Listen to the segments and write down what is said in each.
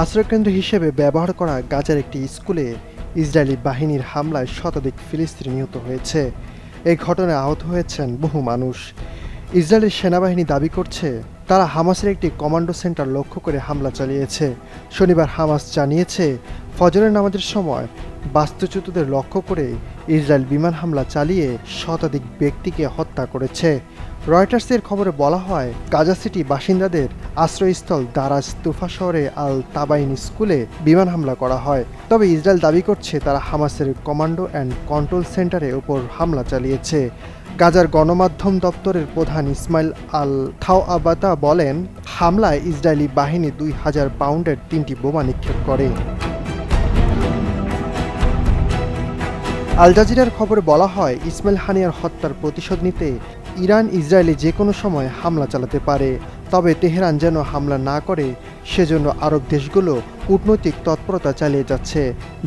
আশ্রয়কেন্দ্র হিসেবে ব্যবহার করা গাজার একটি স্কুলে ইসরায়েলি বাহিনীর হামলায় শতাধিক ফিলিস্তিনি নিহত হয়েছে। এই ঘটনায় আহত হয়েছেন বহু মানুষ। ইসরায়েলের সেনাবাহিনী দাবি করছে, তারা হামাসের একটি কমান্ডো সেন্টার লক্ষ্য করে হামলা চালিয়েছে। শনিবার হামাস জানিয়েছে ফজরের নামাজের সময় বাস্তুচ্যুতদের লক্ষ্য করে ইসরায়েল বিমান হামলা চালিয়ে শতাধিক ব্যক্তিকে হত্যা করেছে। রয়টার্সের খবরে বলা হয়, গাজা সিটি বাসিন্দাদের আশ্রয়স্থল দারাজ তুফা শহরে আল তাবাইন স্কুলে বিমান হামলা করা হয়। তবে ইসরায়েল দাবি করছে, তারা হামাসের কমান্ডো অ্যান্ড কন্ট্রোল সেন্টারে ওপর হামলা চালিয়েছে। গাজার গণমাধ্যম দপ্তরের প্রধান ইসমাইল আল থাও আবাতা বলেন, হামলায় ইসরায়েলি বাহিনী দুই হাজার পাউন্ডের তিনটি বোমা নিক্ষেপ করে। আল জাজিরার খবরে বলা হয়, ইসমাইল হানিয়ার হত্যার প্রতিশোধ নিতে ইরান, ইসরায়েলে যে কোনো সময় হামলা চালাতে পারে। তবে তেহরান যেন হামলা না করে, সেজন্য আরব দেশগুলো কূটনৈতিক তৎপরতা চালিয়ে যাচ্ছে।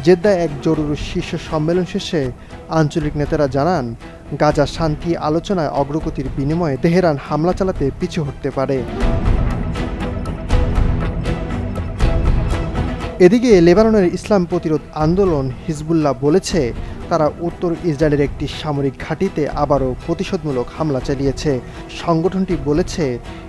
জেদ্দায় এক জরুরি শীর্ষ সম্মেলন শেষে আঞ্চলিক নেতারা জানান, গাজা শান্তি আলোচনায় অগ্রগতির বিনিময়ে তেহরান হামলা চালাতে পিছু হটতে পারে। এদিকে লেবাননের ইসলাম প্রতিরোধ আন্দোলন হিজবুল্লাহ বলেছে তারা উত্তর ইসরায়েলের একটি সামরিক ঘাঁটিতে আবারও প্রতিশোধমূলক হামলা চালিয়েছে। সংগঠনটি বলেছে,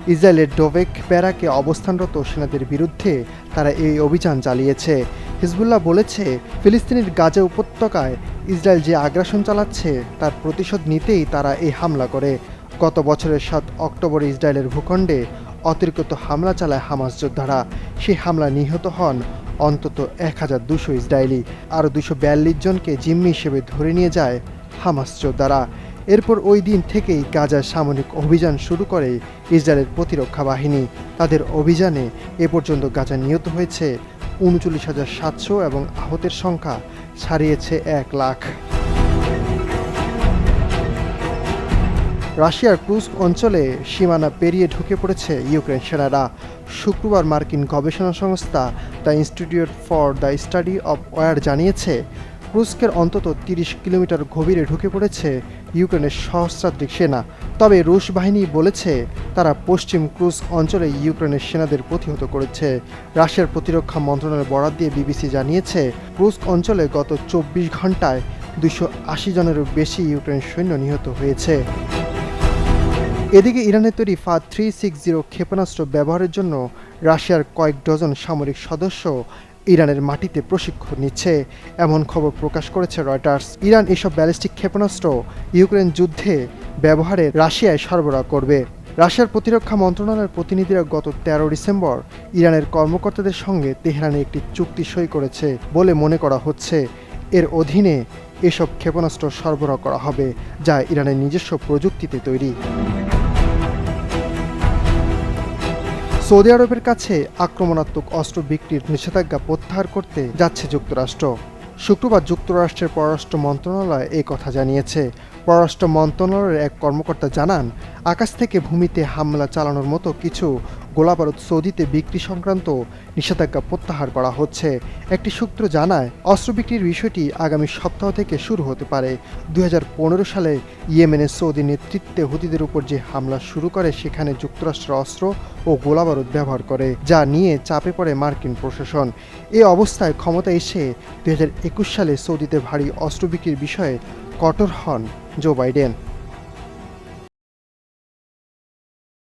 ইসরায়েলের ডোভেক ব্যারাকে অবস্থানরত সেনাদের বিরুদ্ধে তারা এই অভিযান চালিয়েছে। হিজবুল্লাহ বলেছে, ফিলিস্তিনের গাজা উপত্যকায় ইসরায়েল যে আগ্রাসন চালাচ্ছে, তার প্রতিশোধ নিতেই তারা এই হামলা করে। গত বছরের সাত অক্টোবর ইসরায়েলের ভূখণ্ডে অতিরিক্ত হামলা চালায় হামাস যোদ্ধারা। সেই হামলা নিহত হন অন্তত এক হাজার দুশো ইসরায়েলি আরও দুশো বিয়াল্লিশ জনকে জিম্মি হিসেবে ধরে নিয়ে যায় হামাস যোদ্ধারা। এরপর ওই দিন থেকেই গাজার সামরিক অভিযান শুরু করে ইসরায়েলের প্রতিরক্ষা বাহিনী। তাদের অভিযানে এ পর্যন্ত গাজা নিহত হয়েছে উনচল্লিশ হাজার সাতশো এবং আহতের সংখ্যা ছাড়িয়েছে এক লাখ। রাশিয়ার ক্রুজ অঞ্চলে সীমানা পেরিয়ে ঢুকে পড়েছে ইউক্রেন সেনারা। শুক্রবার মার্কিন গবেষণা সংস্থা the institute for the study of war জানিয়েছে ক্রুস্কের অন্তত তিরিশ কিলোমিটার গভীরে ঢুকে পড়েছে ইউক্রেনের সহস্রাধিক সেনা। তবে রুশ বাহিনী বলেছে, তারা পশ্চিম ক্রুজ অঞ্চলে ইউক্রেনের সেনাদের প্রতিহত করেছে। রাশিয়ার প্রতিরক্ষা মন্ত্রণালয়ের বরাদ দিয়ে বিবিসি জানিয়েছে, ক্রুজ অঞ্চলে গত চব্বিশ ঘন্টায় দুশো আশি জনেরও বেশি ইউক্রেন সৈন্য নিহত হয়েছে। এদিকে ইরানের তৈরি ফা থ্রি সিক্স জিরো ক্ষেপণাস্ত্র ব্যবহারের জন্য রাশিয়ার কয়েক ডজন সামরিক সদস্য ইরানের মাটিতে প্রশিক্ষণ নিচ্ছে। এমন খবর প্রকাশ করেছে রয়টার্স। ইরান এসব ব্যালিস্টিক ক্ষেপণাস্ত্র ইউক্রেন যুদ্ধে ব্যবহারে রাশিয়ায় সরবরাহ করবে। রাশিয়ার প্রতিরক্ষা মন্ত্রণালয়ের প্রতিনিধিরা গত তেরো ডিসেম্বর ইরানের কর্মকর্তাদের সঙ্গে তেহরানে একটি চুক্তি সই করেছে বলে মনে করা হচ্ছে। এর অধীনে এসব ক্ষেপণাস্ত্র সরবরাহ করা হবে, যা ইরানের নিজস্ব প্রযুক্তিতে তৈরি। সৌদি আরবের কাছে আক্রমণাত্মক অস্ত্র বিক্রির নিষেধাজ্ঞা প্রত্যাহার করতে যাচ্ছে যুক্তরাষ্ট্র। শুক্রবার যুক্তরাষ্ট্রের পররাষ্ট্র মন্ত্রণালয় এই কথা জানিয়েছে। পররাষ্ট্র মন্ত্রণালয়ের এক কর্মকর্তা জানান, আকাশ থেকে ভূমিতে হামলা চালানোর মতো কিছু গোলাবারুদ সৌদিতে বিক্রি সংক্রান্ত নিষেধাজ্ঞা প্রত্যাহার করা হচ্ছে। একটি সূত্র জানায়, অস্ত্র বিক্রির বিষয়টি আগামী সপ্তাহ থেকে শুরু হতে পারে। দু হাজার পনেরো সালে ইয়েমেনের সৌদি নেতৃত্বে হুতিদের উপর যে হামলা শুরু করে, সেখানে যুক্তরাষ্ট্র অস্ত্র ও গোলাবারুদ ব্যবহার করে, যা নিয়ে চাপে পড়ে মার্কিন প্রশাসন। এ অবস্থায় ক্ষমতা এসে দুই হাজার একুশ সালে সৌদিতে ভারী অস্ত্র বিক্রির বিষয়ে কঠোর হন জো বাইডেন।